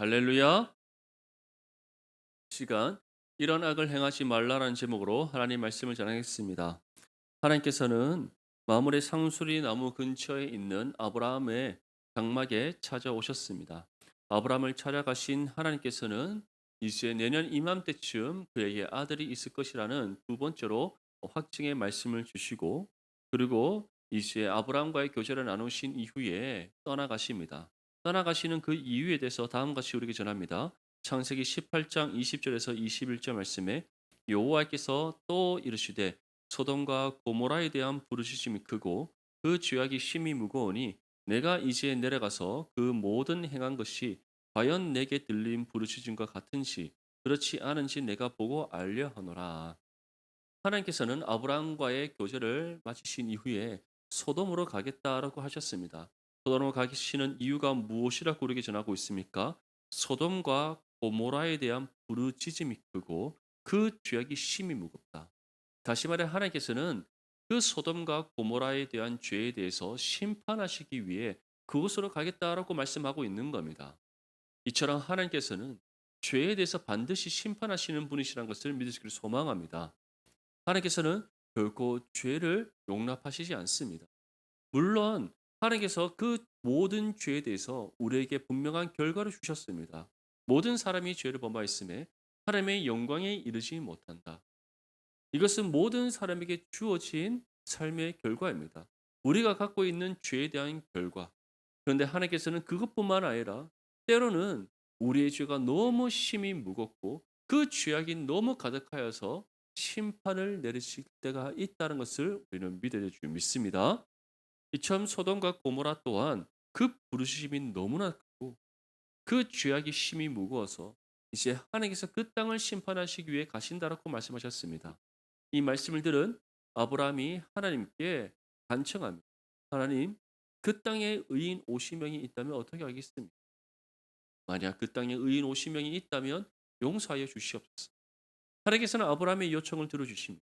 할렐루야. 시간 이런 악을 행하지 말라라는 제목으로 하나님 말씀을 전하겠습니다. 하나님께서는 마물의 상수리 나무 근처에 있는 아브라함의 장막에 찾아오셨습니다. 아브라함을 찾아가신 하나님께서는 이제 내년 이맘때쯤 그에게 아들이 있을 것이라는 두 번째로 확증의 말씀을 주시고 그리고 이제 아브라함과의 교제를 나누신 이후에 떠나가십니다. 떠나가시는 그 이유에 대해서 다음과 같이 우리에게 전합니다. 창세기 18장 20절에서 21절 말씀에 여호와께서 또 이르시되 소돔과 고모라에 대한 부르짖음이 크고 그 죄악이 심히 무거우니 내가 이제 내려가서 그 모든 행한 것이 과연 내게 들린 부르짖음과 같은지 그렇지 않은지 내가 보고 알려 하노라. 하나님께서는 아브라함과의 교제를 마치신 이후에 소돔으로 가겠다라고 하셨습니다. 소돔으로 가시는 이유가 무엇이라고 우리에게 전하고 있습니까? 소돔과 고모라에 대한 부르짖음이 크고 그 죄악이 심히 무겁다. 다시 말해 하나님께서는 그 소돔과 고모라에 대한 죄에 대해서 심판하시기 위해 그곳으로 가겠다라고 말씀하고 있는 겁니다. 이처럼 하나님께서는 죄에 대해서 반드시 심판하시는 분이시라는 것을 믿으시기를 소망합니다. 하나님께서는 결코 죄를 용납하시지 않습니다. 물론 하나님께서 그 모든 죄에 대해서 우리에게 분명한 결과를 주셨습니다. 모든 사람이 죄를 범하였음에 하나님의 영광에 이르지 못한다. 이것은 모든 사람에게 주어진 삶의 결과입니다. 우리가 갖고 있는 죄에 대한 결과. 그런데 하나님께서는 그것뿐만 아니라 때로는 우리의 죄가 너무 심히 무겁고 그 죄악이 너무 가득하여서 심판을 내리실 때가 있다는 것을 우리는 믿어야 줄 믿습니다. 이처럼 소돔과 고모라 또한 그 부르심이 너무나 크고 그 죄악이 심히 무거워서 이제 하나님께서 그 땅을 심판하시기 위해 가신다라고 말씀하셨습니다. 이 말씀을 들은 아브라함이 하나님께 간청합니다. 하나님, 그 땅에 의인 50명이 있다면 어떻게 하겠습니까? 만약 그 땅에 의인 50명이 있다면 용서하여 주시옵소서. 하나님께서는 아브라함의 요청을 들어주십니다.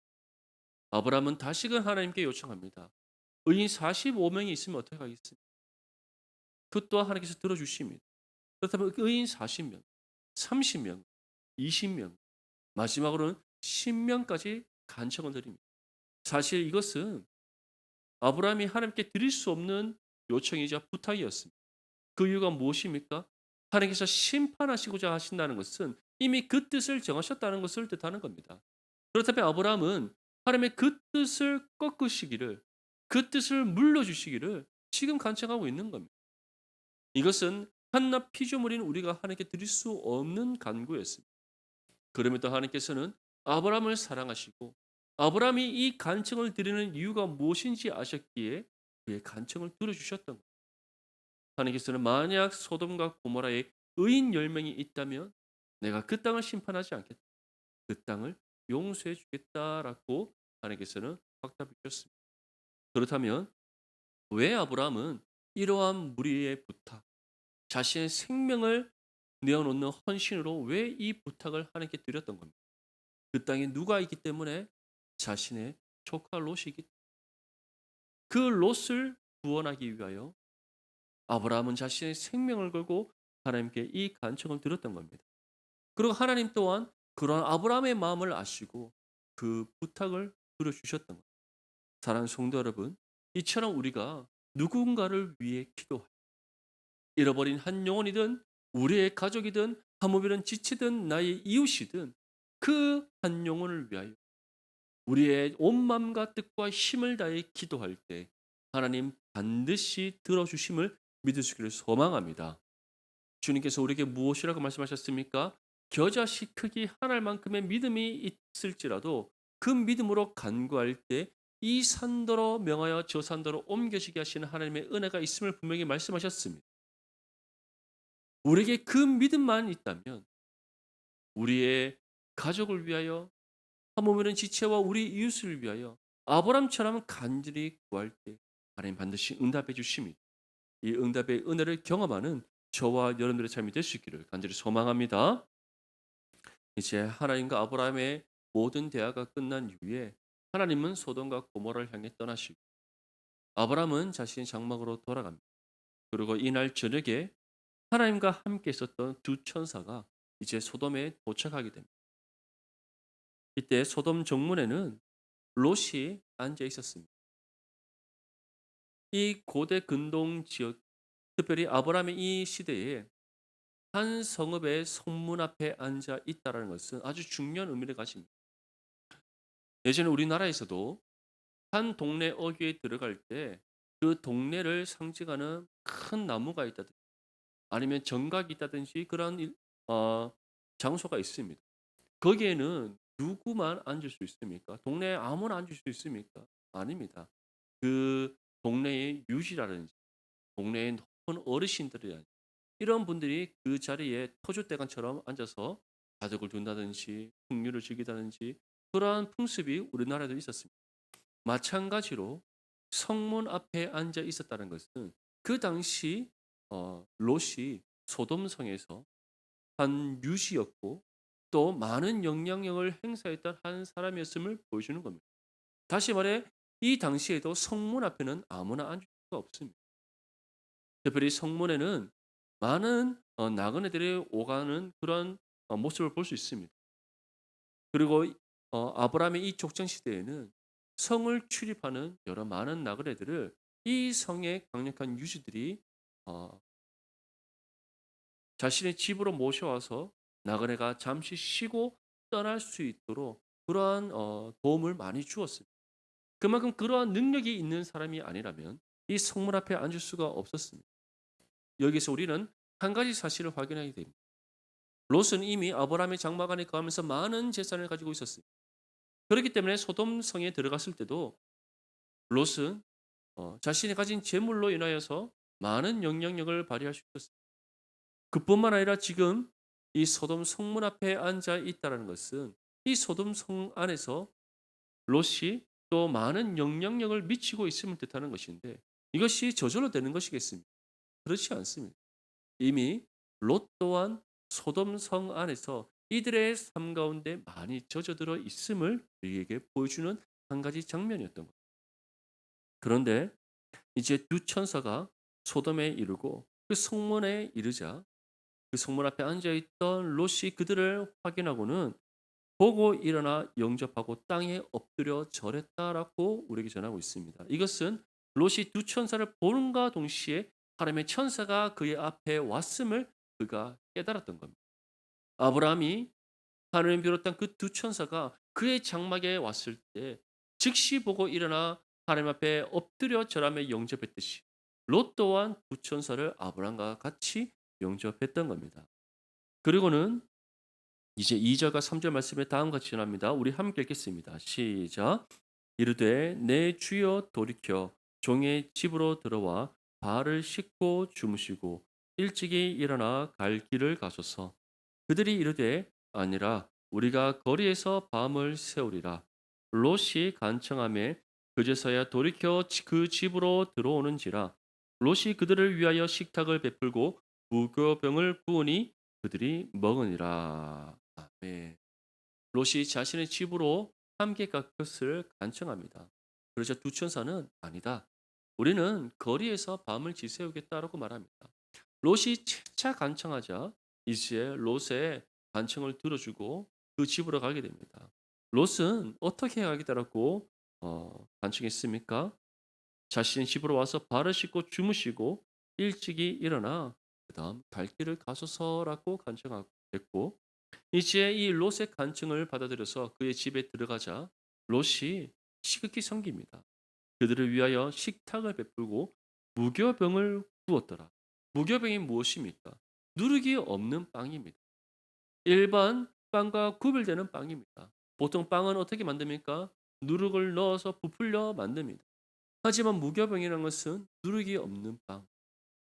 아브라함은 다시금 하나님께 요청합니다. 의인 45명이 있으면 어떻게 하겠습니까? 그 또한 하나님께서 들어주십니다. 그렇다면 의인 40명, 30명, 20명, 마지막으로는 10명까지 간청을 드립니다. 사실 이것은 아브라함이 하나님께 드릴 수 없는 요청이자 부탁이었습니다. 그 이유가 무엇입니까? 하나님께서 심판하시고자 하신다는 것은 이미 그 뜻을 정하셨다는 것을 뜻하는 겁니다. 그렇다면 아브라함은 하나님의 그 뜻을 꺾으시기를 그 뜻을 물러주시기를 지금 간청하고 있는 겁니다. 이것은 한낱 피조물인 우리가 하나님께 드릴 수 없는 간구였습니다. 그럼에도 하나님께서는 아브라함을 사랑하시고 아브라함이 이 간청을 드리는 이유가 무엇인지 아셨기에 그의 간청을 들어주셨던 겁니다. 하나님께서는 만약 소돔과 고모라에 의인 10명이 있다면 내가 그 땅을 심판하지 않겠다. 그 땅을 용서해 주겠다라고 하나님께서는 확답해 주셨습니다. 그렇다면 왜 아브라함은 이러한 무리의 부탁, 자신의 생명을 내어놓는 헌신으로 왜 이 부탁을 하나님께 드렸던 겁니다. 그 땅에 누가 있기 때문에 자신의 조카 롯이기 그 롯을 구원하기 위하여 아브라함은 자신의 생명을 걸고 하나님께 이 간청을 드렸던 겁니다. 그리고 하나님 또한 그러한 아브라함의 마음을 아시고 그 부탁을 들어주셨던 겁니다. 사랑하는 성도 여러분, 이처럼 우리가 누군가를 위해 기도할 잃어버린 한 영혼이든 우리의 가족이든 하모비는 지치든 나의 이웃이든 그 한 영혼을 위하여 우리의 온 마음과 뜻과 힘을 다해 기도할 때 하나님 반드시 들어주심을 믿으시기를 소망합니다. 주님께서 우리에게 무엇이라고 말씀하셨습니까? 겨자씨 크기 하나만큼의 믿음이 있을지라도 그 믿음으로 간구할 때 이 산더러 명하여 저 산더러 옮겨지게 하시는 하나님의 은혜가 있음을 분명히 말씀하셨습니다. 우리에게 그 믿음만 있다면 우리의 가족을 위하여 하모면은 지체와 우리 이웃을 위하여 아브람처럼 간절히 구할 때 하나님 반드시 응답해 주십니다. 이 응답의 은혜를 경험하는 저와 여러분들의 삶이 될 수 있기를 간절히 소망합니다. 이제 하나님과 아브라함의 모든 대화가 끝난 이후에 하나님은 소돔과 고모라를 향해 떠나시고 아브라함은 자신의 장막으로 돌아갑니다. 그리고 이날 저녁에 하나님과 함께 있었던 두 천사가 이제 소돔에 도착하게 됩니다. 이때 소돔 정문에는 롯이 앉아 있었습니다. 이 고대 근동 지역, 특별히 아브라함의 이 시대에 한 성읍의 성문 앞에 앉아 있다라는 것은 아주 중요한 의미를 가집니다. 예전에 우리나라에서도 한 동네 어귀에 들어갈 때 그 동네를 상징하는 큰 나무가 있다든지 아니면 정각이 있다든지 그런 일- 어, 장소가 있습니다. 거기에는 누구만 앉을 수 있습니까? 동네에 아무나 앉을 수 있습니까? 아닙니다. 그 동네의 유지라든지 동네의 높은 어르신들이라든지 이런 분들이 그 자리에 터줏대감처럼 앉아서 가족을 둔다든지 풍류를 즐기다든지 그러한 풍습이 우리나라에도 있었습니다. 마찬가지로 성문 앞에 앉아 있었다는 것은 그 당시 어, 롯이 소돔성에서 한 유시였고 또 많은 영향력을 행사했던 한 사람이었음을 보여주는 겁니다. 다시 말해 이 당시에도 성문 앞에는 아무나 앉을 수가 없습니다. 특별히 성문에는 많은 어, 나그네들이 오가는 그런 어, 모습을 볼 수 있습니다. 그리고 어, 아브라함의 이 족장 시대에는 성을 출입하는 여러 많은 나그네들을 이 성의 강력한 유지들이 어, 자신의 집으로 모셔와서 나그네가 잠시 쉬고 떠날 수 있도록 그러한 어, 도움을 많이 주었습니다. 그만큼 그러한 능력이 있는 사람이 아니라면 이 성문 앞에 앉을 수가 없었습니다. 여기서 우리는 한 가지 사실을 확인하게 됩니다. 롯은 이미 아브라함의 장막 안에 거하면서 많은 재산을 가지고 있었습니다. 그렇기 때문에 소돔 성에 들어갔을 때도 롯은 어, 자신이 가진 재물로 인하여서 많은 영향력을 발휘할 수 있었습니다. 그뿐만 아니라 지금 이 소돔 성문 앞에 앉아 있다는 것은 이 소돔 성 안에서 롯이 또 많은 영향력을 미치고 있음을 뜻하는 것인데 이것이 저절로 되는 것이겠습니까? 그렇지 않습니다. 이미 롯 또한 소돔 성 안에서 이들의 삶 가운데 많이 젖어들어 있음을 우리에게 보여주는 한 가지 장면이었던 것. 그런데 이제 두 천사가 소돔에 이르고 그 성문에 이르자 그 성문 앞에 앉아 있던 롯이 그들을 확인하고는 보고 일어나 영접하고 땅에 엎드려 절했다라고 우리에게 전하고 있습니다. 이것은 롯이 두 천사를 보는가 동시에 하나님의 천사가 그의 앞에 왔음을 그가 깨달았던 겁니다. 아브라함이 하나님 비롯한 그 두 천사가 그의 장막에 왔을 때 즉시 보고 일어나 하나님 앞에 엎드려 절하며 영접했듯이 롯 또한 두 천사를 아브라함과 같이 영접했던 겁니다. 그리고는 이제 2절과 3절 말씀에 다음과 같이 전합니다. 우리 함께 읽겠습니다. 시작. 이르되 내 주여 돌이켜 종의 집으로 들어와 발을 씻고 주무시고 일찍이 일어나 갈 길을 가소서. 그들이 이르되 아니라 우리가 거리에서 밤을 새우리라. 롯이 간청함에 그제서야 돌이켜 그 집으로 들어오는지라. 롯이 그들을 위하여 식탁을 베풀고 무교병을 부으니 그들이 먹으니라. 아멘. 롯이 자신의 집으로 함께 갈 것을 간청합니다. 그러자 두 천사는 아니다. 우리는 거리에서 밤을 지새우겠다라고 말합니다. 롯이 채차 간청하자 이제 롯의 간청을 들어주고 그 집으로 가게 됩니다. 롯은 어떻게 가겠다라고 어, 간청했습니까? 자신의 집으로 와서 발을 씻고 주무시고 일찍이 일어나 그다음 갈 길을 가소서라고 간청했고 이제 이 롯의 간청을 받아들여서 그의 집에 들어가자 롯이 시극히 섬깁니다. 그들을 위하여 식탁을 베풀고 무교병을 구웠더라. 무교병이 무엇입니까? 누르기 없는 빵입니다. 일반 빵과 구별되는 빵입니다. 보통 빵은 어떻게 만듭니까? 누룩을 넣어서 부풀려 만듭니다. 하지만 무교병이라는 것은 누룩이 없는 빵.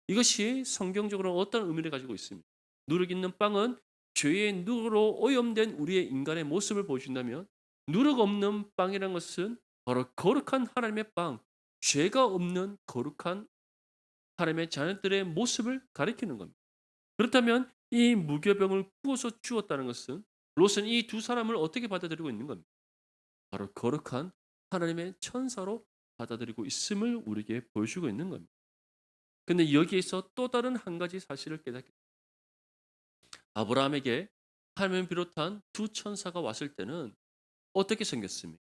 이것이 성경적으로 어떤 의미를 가지고 있습니다. 누룩 있는 빵은 죄의 누룩으로 오염된 우리의 인간의 모습을 보여준다면 누룩 없는 빵이라는 것은 바로 거룩한 하나님의 빵, 죄가 없는 거룩한 하나님의 자녀들의 모습을 가리키는 겁니다. 그렇다면 이 무교병을 구워서 주었다는 것은 롯은 이 두 사람을 어떻게 받아들이고 있는 겁니까? 바로 거룩한 하나님의 천사로 받아들이고 있음을 우리에게 보여주고 있는 겁니다. 근데 여기에서 또 다른 한 가지 사실을 깨닫게 됩니다. 아브라함에게 하나님을 비롯한 두 천사가 왔을 때는 어떻게 생겼습니까?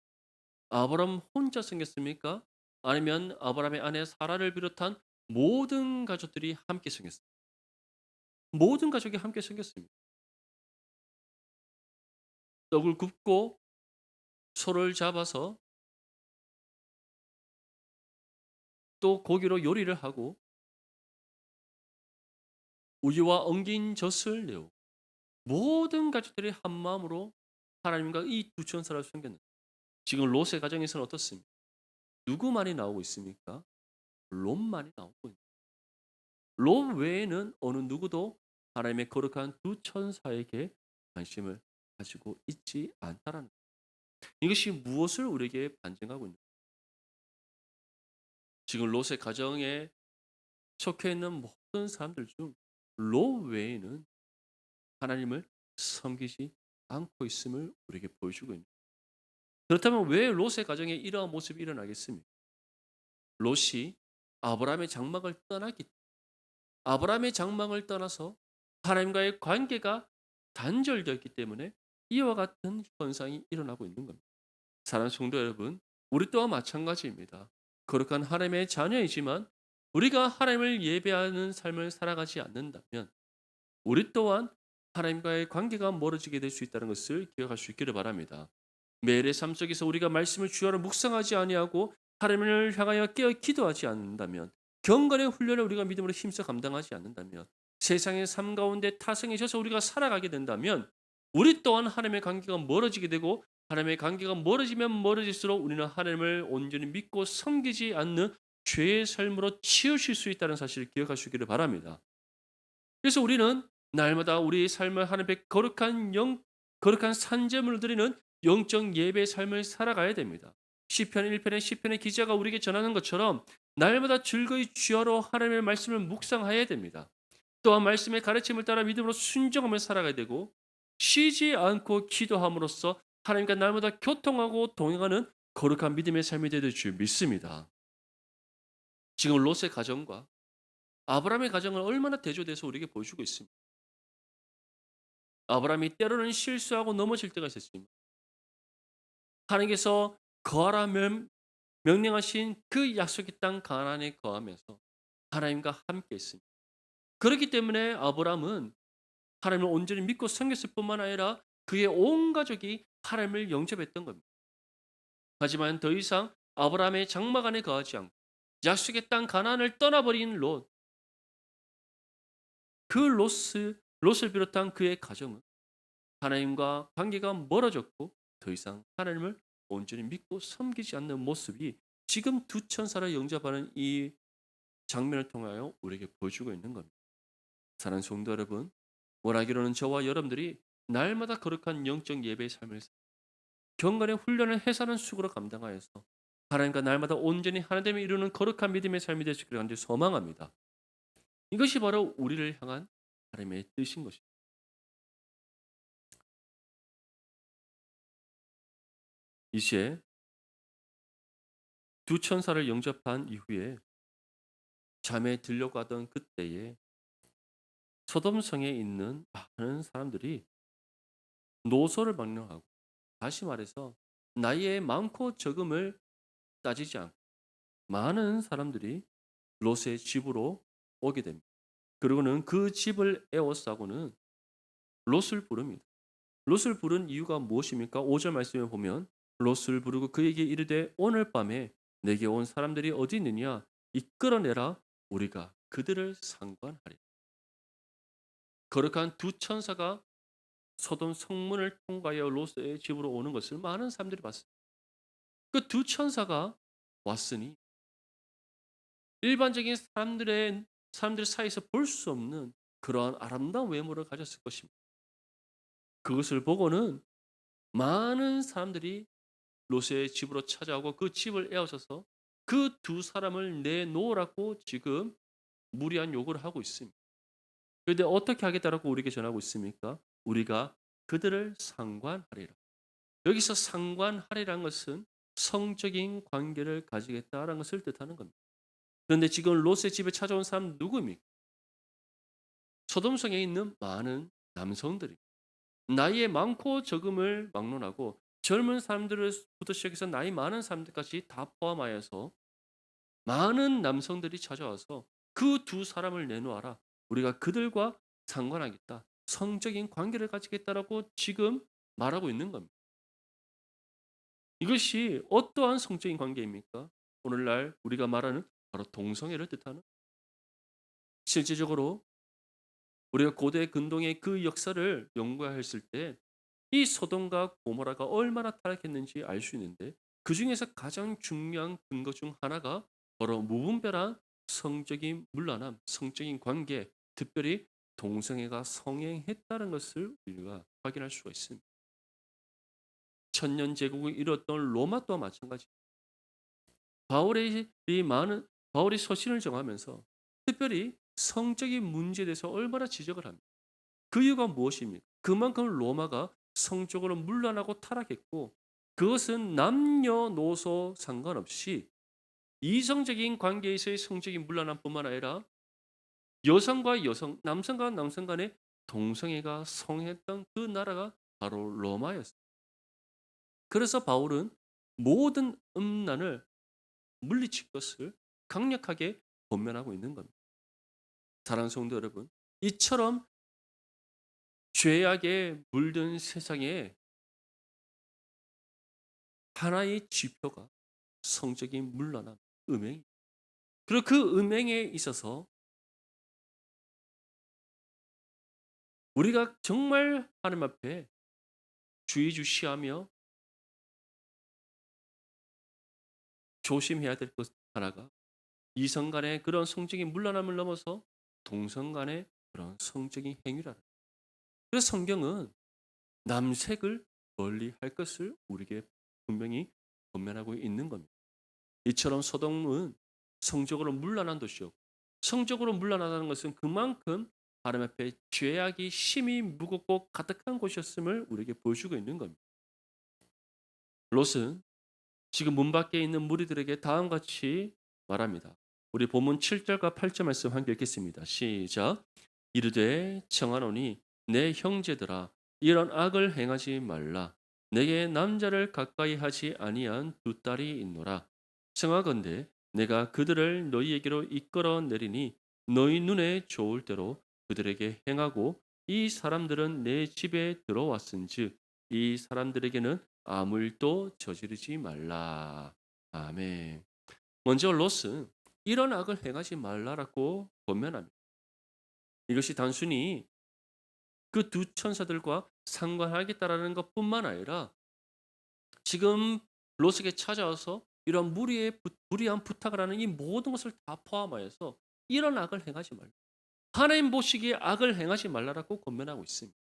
아브라함 혼자 생겼습니까? 아니면 아브라함의 아내 사라를 비롯한 모든 가족들이 함께 생겼습니까? 모든 가족이 함께 생겼습니다. 떡을 굽고 소를 잡아서 또 고기로 요리를 하고 우유와 엉긴 젖을 내오 모든 가족들이 한 마음으로 하나님과 이 두 천사를 섬겼는데 지금 롯의 가정에서는 어떻습니까? 누구만이 나오고 있습니까? 롯만이 나오고 있습니다. 롯 외에는 어느 누구도 하나님의 거룩한 두 천사에게 관심을 가지고 있지 않다라는 것. 이것이 무엇을 우리에게 반증하고 있는 지금 롯의 가정에 속해 있는 모든 사람들 중 롯 외에는 하나님을 섬기지 않고 있음을 우리에게 보여주고 있는 그렇다면 왜 롯의 가정에 이러한 모습이 일어나겠습니까? 롯이 아브라함의 장막을 떠났기 아브라함의 장막을 떠나서 하나님과의 관계가 단절되었기 때문에 이와 같은 현상이 일어나고 있는 겁니다. 사랑하는 성도 여러분, 우리 또한 마찬가지입니다. 거룩한 하나님의 자녀이지만 우리가 하나님을 예배하는 삶을 살아가지 않는다면 우리 또한 하나님과의 관계가 멀어지게 될 수 있다는 것을 기억할 수 있기를 바랍니다. 매일의 삶 속에서 우리가 말씀을 주야로 묵상하지 아니하고 하나님을 향하여 깨어 기도하지 않는다면 경건의 훈련을 우리가 믿음으로 힘써 감당하지 않는다면 세상의 삶 가운데 타성해져서 우리가 살아가게 된다면 우리 또한 하나님의 관계가 멀어지게 되고 하나님의 관계가 멀어지면 멀어질수록 우리는 하나님을 온전히 믿고 섬기지 않는 죄의 삶으로 치우칠 수 있다는 사실을 있기를 바랍니다. 그래서 우리는 날마다 우리 삶을 하나님의 거룩한 영 거룩한 산재물을 드리는 영적 예배의 삶을 살아가야 됩니다. 시편 1편의 시편의 기자가 우리에게 전하는 것처럼 날마다 즐거이 주야로 하나님의 말씀을 묵상해야 됩니다. 또한 말씀의 가르침을 따라 믿음으로 순종하며 살아가야 되고 쉬지 않고 기도함으로써 하나님과 날마다 교통하고 동행하는 거룩한 믿음의 삶이 되될 줄 믿습니다. 지금 롯의 가정과 아브라함의 가정은 얼마나 대조돼서 우리에게 보여주고 있습니다. 아브라함이 때로는 실수하고 넘어질 때가 있었지만 하나님께서 거하라 명령하신 그 약속의 땅 가나안에 거하면서 하나님과 함께 있습니다. 그렇기 때문에 아브라함은 하나님을 온전히 믿고 섬겼을 뿐만 아니라 그의 온 가족이 하나님을 영접했던 겁니다. 하지만 더 이상 아브라함의 장막 안에 거하지 않고 약속의 땅 가나안을 떠나버린 롯. 그 롯을, 롯을 비롯한 그의 가정은 하나님과 관계가 멀어졌고 더 이상 하나님을 온전히 믿고 섬기지 않는 모습이 지금 두 천사를 영접하는 이 장면을 통하여 우리에게 보여주고 있는 겁니다. 사랑하는 성도 여러분, 원하기로는 저와 여러분들이 날마다 거룩한 영적 예배의 삶을 경건의 훈련을 해사는 수고로 감당하여서 하나님과 날마다 온전히 하나님을 이루는 거룩한 믿음의 삶이 있기를 간절히 소망합니다. 이것이 바로 우리를 향한 하나님의 뜻인 것입니다. 이시에 두 천사를 영접한 이후에 잠에 들려고 하던 그때에 소돔성에 있는 많은 사람들이 노소를 망령하고 다시 말해서 나이의 많고 적음을 따지지 않고 많은 사람들이 롯의 집으로 오게 됩니다. 그리고는 그 집을 에워싸고는 롯을 부릅니다. 롯을 부른 이유가 무엇입니까? 5절 말씀에 보면 롯을 부르고 그에게 이르되 오늘 밤에 내게 온 사람들이 어디 있느냐 이끌어내라 우리가 그들을 상관하리. 거룩한 두 천사가 소돔 성문을 통과하여 롯의 집으로 오는 것을 많은 사람들이 봤습니다. 그 두 천사가 왔으니 일반적인 사람들의 사람들 사이에서 볼 수 없는 그러한 아름다운 외모를 가졌을 것입니다. 그것을 보고는 많은 사람들이 롯의 집으로 찾아오고 그 집을 에워서서 그 두 사람을 내놓으라고 지금 무리한 요구를 하고 있습니다. 그런데 어떻게 하겠다라고 우리에게 전하고 있습니까? 우리가 그들을 상관하리라. 여기서 상관하리라는 것은 성적인 관계를 가지겠다라는 것을 뜻하는 겁니다. 그런데 지금 롯의 집에 찾아온 사람 누구입니까? 소돔성에 있는 많은 남성들이 나이에 많고 적음을 막론하고 젊은 사람들부터 시작해서 나이 많은 사람들까지 다 포함하여서 많은 남성들이 찾아와서 그 두 사람을 내놓아라. 우리가 그들과 상관하겠다. 성적인 관계를 가지겠다라고 지금 말하고 있는 겁니다. 이것이 어떠한 성적인 관계입니까? 오늘날 우리가 말하는 바로 동성애를 뜻하는 실질적으로 우리가 고대 근동의 그 역사를 연구했을 때 이 소돔과 고모라가 얼마나 타락했는지 알 수 있는데 그 중에서 가장 중요한 근거 중 하나가 바로 무분별한 성적인 물란함, 성적인 관계, 특별히 동성애가 성행했다는 것을 우리가 확인할 수가 있습니다. 천년 제국을 이뤘던 로마 또한 마찬가지. 바울의 이 많은 바울이 서신을 정하면서 특별히 성적인 문제에 대해서 얼마나 지적을 합니다. 그 이유가 무엇입니까? 그만큼 로마가 성적으로 문란하고 타락했고 그것은 남녀노소 상관없이 이성적인 관계에서의 성적인 문란함뿐만 아니라 여성과 여성, 남성과 남성 간의 동성애가 성했던 그 나라가 바로 로마였습니다. 그래서 바울은 모든 음란을 물리칠 것을 강력하게 권면하고 있는 겁니다. 사랑하는 성도 여러분, 이처럼 죄악에 물든 세상에 하나의 지표가 성적인 물란함, 음행. 그리고 그 음행에 있어서 우리가 정말 하나님 앞에 주의주시하며 조심해야 될 것 하나가 이성 간의 그런 성적인 물란함을 넘어서 동성 간의 그런 성적인 행위라는 그래서 성경은 남색을 멀리 할 것을 우리에게 분명히 권면하고 있는 겁니다. 이처럼 소돔은 성적으로 물란한 도시였고 성적으로 물란하다는 것은 그만큼 하나님 앞에 죄악이 심히 무겁고 가득한 곳이었음을 우리에게 보여주고 있는 겁니다. 롯은 지금 문 밖에 있는 무리들에게 다음과 같이 말합니다. 우리 본문 7절과 8절 말씀 함께 읽겠습니다. 시작. 이르되 청하노니 내 형제들아 이런 악을 행하지 말라. 내게 남자를 가까이 하지 아니한 두 딸이 있노라. 청하건대 내가 그들을 너희에게로 이끌어 내리니 너희 눈에 좋을 대로 그들에게 행하고 이 사람들은 내 집에 들어왔은즉 이 사람들에게는 아무 일도 저지르지 말라. 아멘. 먼저 롯은 이런 악을 행하지 말라라고 권면합니다. 이것이 단순히 그 두 천사들과 상관하겠다라는 것뿐만 아니라 지금 롯에게 찾아와서 이런 무리의 무리한 부탁을 하는 이 모든 것을 다 포함하여서 이런 악을 행하지 말라. 하나님 보시기에 악을 행하지 말라라고 권면하고 있습니다.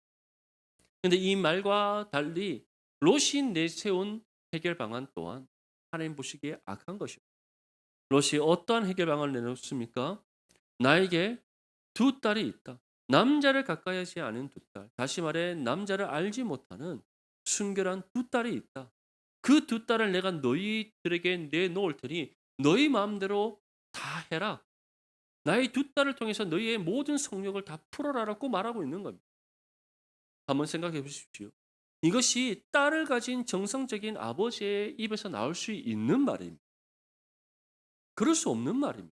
그런데 이 말과 달리 롯이 내세운 해결 방안 또한 하나님 보시기에 악한 것이요. 롯이 어떠한 해결 방안을 내놓습니까? 나에게 두 딸이 있다. 남자를 가까이 하지 않은 두 딸. 다시 말해 남자를 알지 못하는 순결한 두 딸이 있다. 그 두 딸을 내가 너희들에게 내놓을 테니 너희 마음대로 다 해라. 나의 두 딸을 통해서 너희의 모든 성욕을 다 풀어라라고 말하고 있는 겁니다. 한번 생각해 보십시오. 이것이 딸을 가진 정상적인 아버지의 입에서 나올 수 있는 말입니다. 그럴 수 없는 말입니다.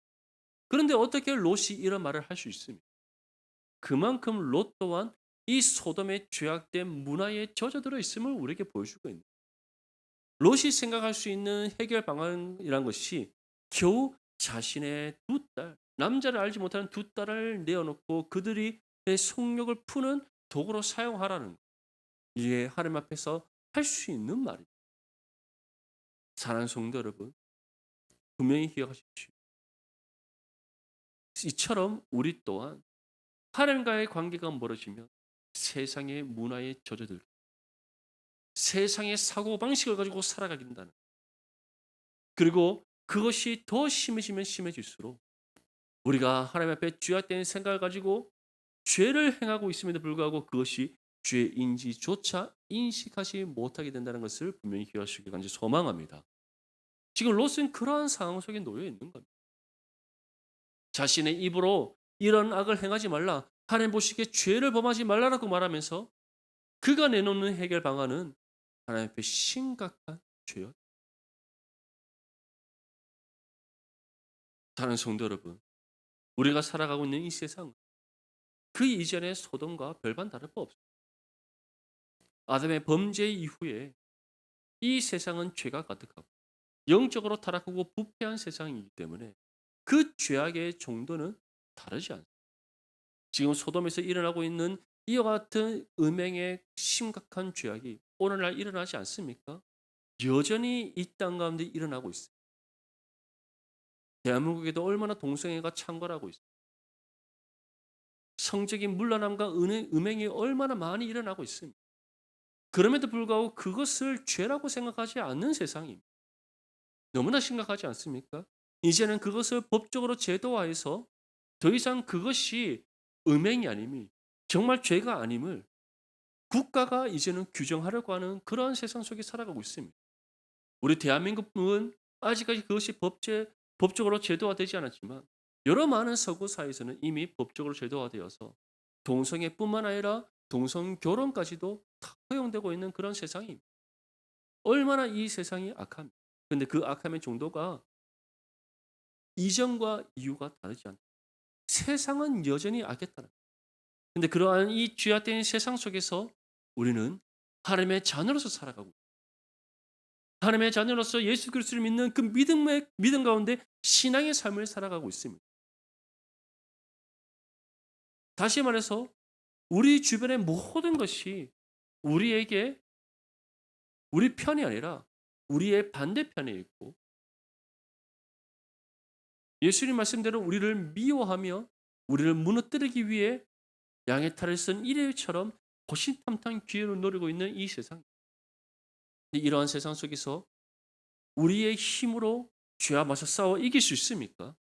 그런데 어떻게 롯이 이런 말을 할 수 있습니까? 그만큼 롯 또한 이 소돔의 죄악된 문화에 젖어들어 있음을 우리에게 보여주고 있는 롯이 생각할 수 있는 해결 방안이란 것이 겨우 자신의 두 딸, 남자를 알지 못하는 두 딸을 내어놓고 그들이 내 속력을 푸는 도구로 사용하라는 것. 이게 하나님 앞에서 할 수 있는 말입니다. 사랑하는 성도 여러분, 분명히 기억하십시오. 이처럼 우리 또한 하나님과의 관계가 멀어지면 세상의 문화에 젖어들 세상의 사고 방식을 가지고 살아가게 된다는 그리고 그것이 더 심해지면 심해질수록 우리가 하나님 앞에 죄악된 생각을 가지고 죄를 행하고 있음에도 불구하고 그것이 죄인지조차 인식하지 못하게 된다는 것을 분명히 기억하시길 간절히 소망합니다. 지금 롯은 그러한 상황 속에 놓여 있는 겁니다. 자신의 입으로 이런 악을 행하지 말라. 하나님 보시기에 죄를 범하지 말라라고 말하면서 그가 내놓는 해결 방안은 하나님 앞에 심각한 죄요. 다른 성도 여러분, 우리가 살아가고 있는 이 세상 그 이전의 소돔과 별반 다를 바 없습니다. 아담의 범죄 이후에 이 세상은 죄가 가득하고 영적으로 타락하고 부패한 세상이기 때문에 그 죄악의 정도는 다르지 않습니다. 지금 소돔에서 일어나고 있는 이와 같은 음행의 심각한 죄악이 오늘날 일어나지 않습니까? 여전히 이 땅 가운데 일어나고 있습니다. 대한민국에도 얼마나 동성애가 창궐하고 있습니다. 성적인 물러남과 음행이 얼마나 많이 일어나고 있습니다. 그럼에도 불구하고 그것을 죄라고 생각하지 않는 세상입니다. 너무나 심각하지 않습니까? 이제는 그것을 법적으로 제도화해서 더 이상 그것이 음행이 아님이 정말 죄가 아님을 국가가 이제는 규정하려고 하는 그러한 세상 속에 살아가고 있습니다. 우리 대한민국은 아직까지 그것이 법제, 법적으로 제도화되지 않았지만 여러 많은 서구 사회에서는 이미 법적으로 제도화되어서 동성애 뿐만 아니라 동성 결혼까지도 다 허용되고 있는 그런 세상입니다. 얼마나 이 세상이 악합니다. 근데 그 악함의 정도가 이전과 이유가 다르지 않다. 세상은 여전히 악했다는 근데 그러한 이 죄악된 세상 속에서 우리는 하나님의 자녀로서 살아가고 하나님의 자녀로서 예수 그리스도를 믿는 그 믿음의 믿음 가운데 신앙의 삶을 살아가고 있습니다. 다시 말해서 우리 주변의 모든 것이 우리에게 우리 편이 아니라 우리의 반대편에 있고 예수님 말씀대로 우리를 미워하며 우리를 무너뜨리기 위해 양의 탈을 쓴 일회처럼 호신탐탐 기회를 노리고 있는 이 세상. 이러한 세상 속에서 우리의 힘으로 죄와 맞서 싸워 이길 수 있습니까?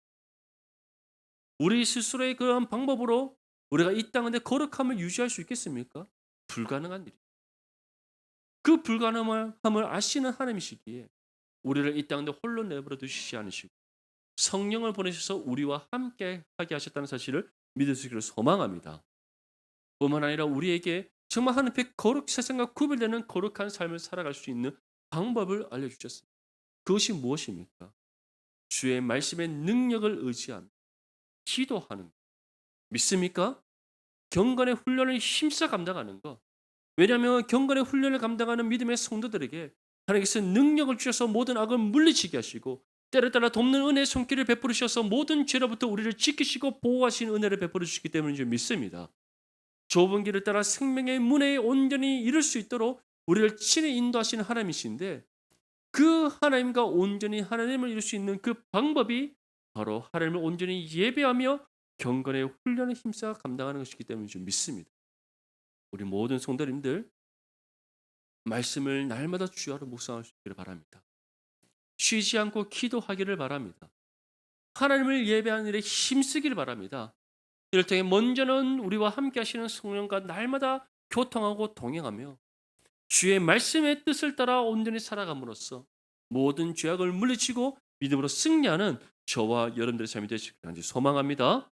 우리 스스로의 그러한 방법으로 우리가 이 땅에 거룩함을 유지할 수 있겠습니까? 불가능한 일이. 그 불가능함을 아시는 하나님이시기에 우리를 이 땅에 홀로 내버려 두시지 않으시고 성령을 보내셔서 우리와 함께 하게 하셨다는 사실을 믿을 수 있기를 소망합니다. 뿐만 아니라 우리에게 정말 하나님 앞에 거룩 세상과 구별되는 거룩한 삶을 살아갈 수 있는 방법을 알려주셨습니다. 그것이 무엇입니까? 주의 말씀의 능력을 의지하며 기도하는 것. 믿습니까? 경건의 훈련을 힘써 감당하는 것. 왜냐하면 경건의 훈련을 감당하는 믿음의 성도들에게 하나님께서 능력을 주셔서 모든 악을 물리치게 하시고 때를 따라 돕는 은혜의 손길을 베풀으셔서 모든 죄로부터 우리를 지키시고 보호하시는 은혜를 베풀어 주시기 때문인 줄 믿습니다. 좁은 길을 따라 생명의 문에 온전히 이룰 수 있도록 우리를 친히 인도하시는 하나님이신데 그 하나님과 온전히 하나님을 이룰 수 있는 그 방법이 바로 하나님을 온전히 예배하며 경건의 훈련을 힘써 감당하는 것이기 때문인 줄 믿습니다. 우리 모든 성도님들 말씀을 날마다 주야로 있기를 바랍니다. 쉬지 않고 기도하기를 바랍니다. 하나님을 예배하는 일에 힘쓰기를 바랍니다. 이를 통해 먼저는 우리와 함께 하시는 성령과 날마다 교통하고 동행하며 주의 말씀의 뜻을 따라 온전히 살아감으로써 모든 죄악을 물리치고 믿음으로 승리하는 저와 여러분들의 삶이 되시길 간절히 소망합니다.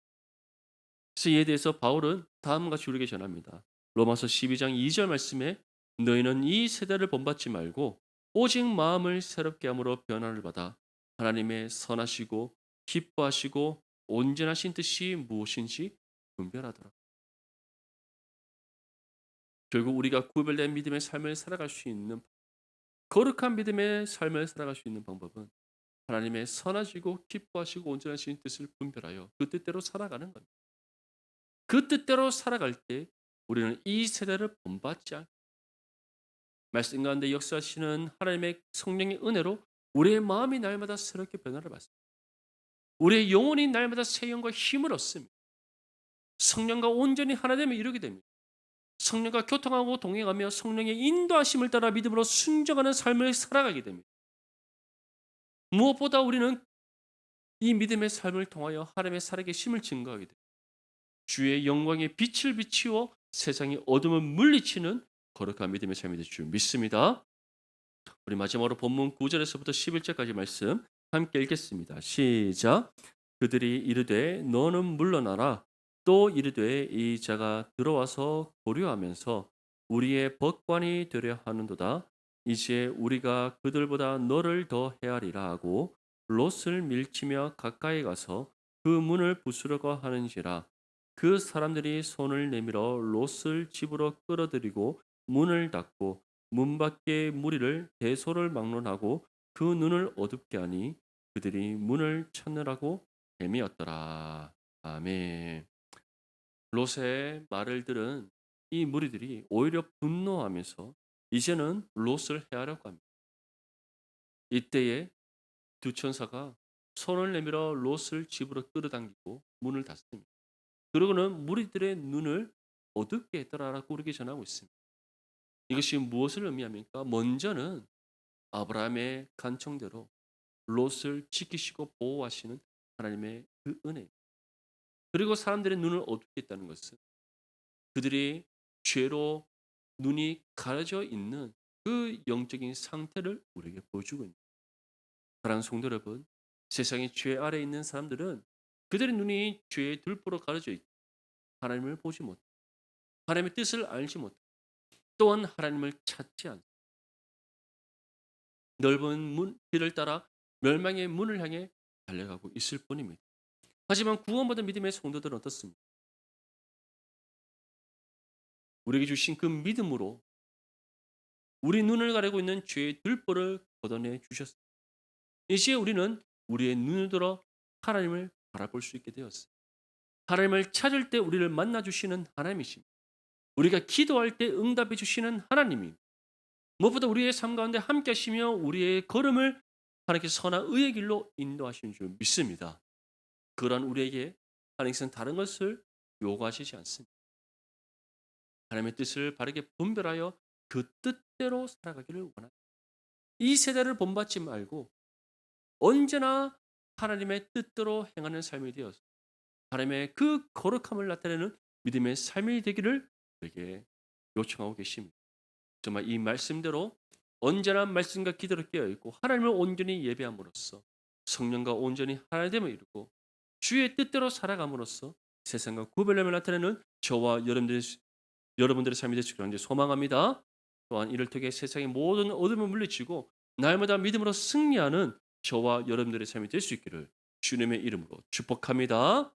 그래서 이에 대해서 바울은 다음과 같이 우리에게 전합니다. 로마서 12장 2절 말씀에 너희는 이 세대를 본받지 말고 오직 마음을 새롭게 함으로 변화를 받아 하나님의 선하시고 기뻐하시고 온전하신 뜻이 무엇인지 분별하더라. 결국 우리가 구별된 믿음의 삶을 살아갈 수 있는 거룩한 믿음의 삶을 살아갈 수 있는 방법은 하나님의 선하시고 기뻐하시고 온전하신 뜻을 분별하여 그 뜻대로 살아가는 겁니다. 그 뜻대로 살아갈 때 우리는 이 세대를 본받지 않고 말씀 가운데 역사하시는 하나님의 성령의 은혜로 우리의 마음이 날마다 새롭게 변화를 받습니다. 우리의 영혼이 날마다 새 영과 힘을 얻습니다. 성령과 온전히 하나됨을 이루게 됩니다. 성령과 교통하고 동행하며 성령의 인도하심을 따라 믿음으로 순종하는 삶을 살아가게 됩니다. 무엇보다 우리는 이 믿음의 삶을 통하여 하나님의 살아계심을 증거하게 됩니다. 주의 영광의 빛을 비치워 세상의 어둠을 물리치는 거룩한 믿음의 삶이 될 줄 믿습니다. 우리 마지막으로 본문 9절에서부터 11절까지 말씀 함께 읽겠습니다. 시작. 그들이 이르되 너는 물러나라 또 이르되 이 자가 들어와서 고려하면서 우리의 법관이 되려 하는도다 이제 우리가 그들보다 너를 더 헤아리라 하고 롯을 밀치며 가까이 가서 그 문을 부수려고 하는지라 그 사람들이 손을 내밀어 롯을 집으로 끌어들이고 문을 닫고 문 밖에 무리를 대소를 막론하고 그 눈을 어둡게 하니 그들이 문을 찾느라고 뱀이었더라. 아멘. 롯의 말을 들은 이 무리들이 오히려 분노하면서 이제는 롯을 해하려고 합니다. 이때에 두 천사가 손을 내밀어 롯을 집으로 끌어당기고 문을 닫습니다. 그러고는 무리들의 눈을 어둡게 했더라라고 우리에게 전하고 있습니다. 이것이 무엇을 의미합니까? 먼저는 아브라함의 간청대로 롯을 지키시고 보호하시는 하나님의 그 은혜. 그리고 사람들의 눈을 어둡게 했다는 것은 그들이 죄로 눈이 가려져 있는 그 영적인 상태를 우리에게 보여주고 있는 사랑하는 성도 여러분, 세상의 죄 아래 있는 사람들은 그들의 눈이 죄의 들보로 가려져 있고 하나님을 보지 못, 하나님의 뜻을 알지 못, 또한 하나님을 찾지 않. 넓은 문 길을 따라 멸망의 문을 향해 달려가고 있을 뿐입니다. 하지만 구원받은 믿음의 성도들은 어떻습니까? 우리에게 주신 그 믿음으로 우리 눈을 가리고 있는 죄의 들보를 걷어내 주셨습니다. 이제 우리는 우리의 눈을 들어 하나님을 바라볼 수 있게 되었습니다. 하나님을 찾을 때 우리를 만나 주시는 하나님이십니다. 우리가 기도할 때 응답해 주시는 하나님이 무엇보다 우리의 삶 가운데 함께 하시며 우리의 걸음을 하나님께서 선한 의의 길로 인도하시는 줄 믿습니다. 그러한 우리에게 하나님께서는 다른 것을 요구하시지 않습니다. 하나님의 뜻을 바르게 분별하여 그 뜻대로 살아가기를 원합니다. 이 세대를 본받지 말고 언제나 하나님의 뜻대로 행하는 삶이 되어서 하나님의 그 거룩함을 나타내는 믿음의 삶이 되기를 우리에게 요청하고 계십니다. 정말 이 말씀대로 언제나 말씀과 기도로 깨어 있고 하나님을 온전히 예배함으로써 성령과 온전히 하나됨을 이루고 주의 뜻대로 살아감으로써 세상과 구별됨을 나타내는 저와 여러분들의 여러분들의 삶이 되시기를 소망합니다. 또한 이를 통해 세상의 모든 어둠을 물리치고 날마다 믿음으로 승리하는 저와 여러분들의 삶이 될 수 있기를 주님의 이름으로 축복합니다.